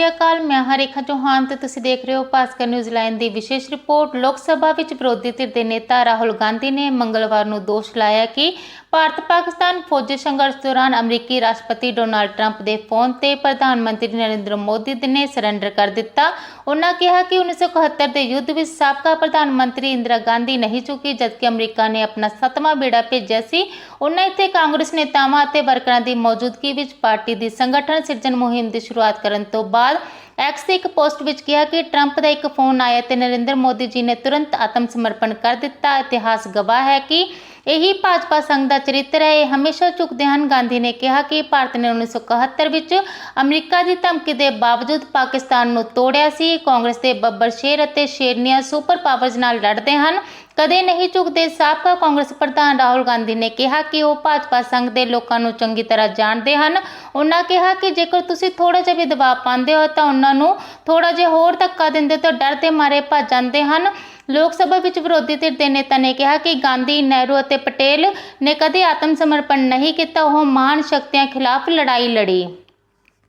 ਸ੍ਰੀ ਅਕਾਲ, ਮੈਂ ਹਾਂ ਰੇਖਾ ਚੌਹਾਨ ਤੇ ਤੁਸੀਂ ਦੇਖ ਰਹੇ ਹੋ ਭਾਸਕਰ ਨਿਊਜ਼ੀਲੈਂਡ ਦੀ ਵਿਸ਼ੇਸ਼ ਰਿਪੋਰਟ। ਲੋਕ ਸਭਾ ਵਿੱਚ ਵਿਰੋਧੀ ਧਿਰ ਦੇ ਨੇਤਾ ਰਾਹੁਲ ਗਾਂਧੀ ਨੇ ਮੰਗਲਵਾਰ ਨੂੰ ਦੋਸ਼ ਲਾਇਆ ਕਿ ਭਾਰਤ ਪਾਕਿਸਤਾਨ ਫੌਜੀ ਸੰਘਰਸ਼ ਦੌਰਾਨ ਅਮਰੀਕੀ ਰਾਸ਼ਟਰਪਤੀ ਡੋਨਾਲਡ ਟਰੰਪ ਦੇ ਫੋਨ ਤੇ ਪ੍ਰਧਾਨ ਮੰਤਰੀ ਨਰਿੰਦਰ ਮੋਦੀ ਨੇ ਸਰੈਂਡਰ ਕਰ ਦਿੱਤਾ। ਉਹਨਾਂ ਕਿਹਾ ਕਿ 1971 ਦੇ ਯੁੱਧ ਵਿੱਚ ਸਾਬਕਾ ਪ੍ਰਧਾਨ ਮੰਤਰੀ ਇੰਦਰਾ ਗਾਂਧੀ ਨਹੀਂ ਚੁੱਕੀ, ਜਦਕਿ ਅਮਰੀਕਾ ਨੇ ਆਪਣਾ ਸੱਤਵਾਂ ਬੇੜਾ ਭੇਜਿਆ ਸੀ। ਉਹਨਾਂ ਇੱਥੇ ਕਾਂਗਰਸ ਨੇਤਾਵਾਂ ਅਤੇ ਵਰਕਰਾਂ ਦੀ ਮੌਜੂਦਗੀ ਵਿੱਚ ਪਾਰਟੀ ਦੀ ਸੰਗਠਨ ਸਿਰਜਣ ਮੁਹਿੰਮ ਦੀ ਸ਼ੁਰੂਆਤ ਕਰਨ ਤੋਂ ਬਾਅਦ ਐਕਸ ਦੇ ਇੱਕ ਪੋਸਟ ਵਿੱਚ ਕਿਹਾ ਕਿ ਟਰੰਪ ਦਾ ਇੱਕ ਫੋਨ ਆਇਆ ਤੇ ਨਰਿੰਦਰ ਮੋਦੀ ਜੀ ਨੇ ਤੁਰੰਤ ਆਤਮ ਸਮਰਪਣ ਕਰ ਦਿੱਤਾ। ਇਤਿਹਾਸ ਗਵਾਹ ਹੈ ਕਿ ਇਹੀ ਭਾਜਪਾ ਸੰਘ ਦਾ ਚਰਿੱਤਰ ਹੈ। ਇਹ ਹਮੇਸ਼ਾ ਝੁਕਦੇ ਹਨ। ਗਾਂਧੀ ਨੇ ਕਿਹਾ ਕਿ ਭਾਰਤ ਨੇ 1971 ਵਿੱਚ ਅਮਰੀਕਾ ਦੀ ਧਮਕੀ ਦੇ ਬਾਵਜੂਦ ਪਾਕਿਸਤਾਨ ਨੂੰ ਤੋੜਿਆ ਸੀ। ਕਾਂਗਰਸ ਦੇ ਬੱਬਰ ਸ਼ੇਰ ਅਤੇ ਸ਼ੇਰਨੀਆਂ ਸੁਪਰ ਪਾਵਰਜ਼ ਨਾਲ ਲੜਦੇ ਹਨ। ਕਦੇ ਨਹੀਂ ਝੁਕਦੇ ਸਾਬਕਾ ਕਾਂਗਰਸ ਪ੍ਰਧਾਨ ਰਾਹੁਲ ਗਾਂਧੀ ਨੇ ਕਿਹਾ ਕਿ ਉਹ ਭਾਜਪਾ ਸੰਘ ਦੇ ਲੋਕਾਂ ਨੂੰ ਚੰਗੀ ਤਰ੍ਹਾਂ ਜਾਣਦੇ ਹਨ। ਉਹਨਾਂ ਕਿਹਾ ਕਿ ਜੇਕਰ ਤੁਸੀਂ ਥੋੜਾ ਜਿਹਾ ਵੀ ਦਬਾਅ ਪਾਉਂਦੇ ਹੋ ਤਾਂ ਉਹਨਾਂ ਨੂੰ ਥੋੜਾ ਜਿਹਾ ਹੋਰ ਧੱਕਾ ਦਿੰਦੇ ਤਾਂ ਡਰ ਦੇ ਮਾਰੇ ਭੱਜ ਜਾਂਦੇ ਹਨ। ਲੋਕ ਸਭਾ ਵਿੱਚ ਵਿਰੋਧੀ ਧਿਰ ਦੇ ਨੇਤਾ ਨੇ ਕਿਹਾ ਕਿ ਗਾਂਧੀ, ਨਹਿਰੂ ਅਤੇ ਪਟੇਲ ਨੇ ਕਦੇ ਆਤਮ ਸਮਰਪਣ ਨਹੀਂ ਕੀਤਾ। ਉਹ ਮਹਾਨ ਸ਼ਕਤੀਆਂ ਖਿਲਾਫ ਲੜਾਈ ਲੜੀ।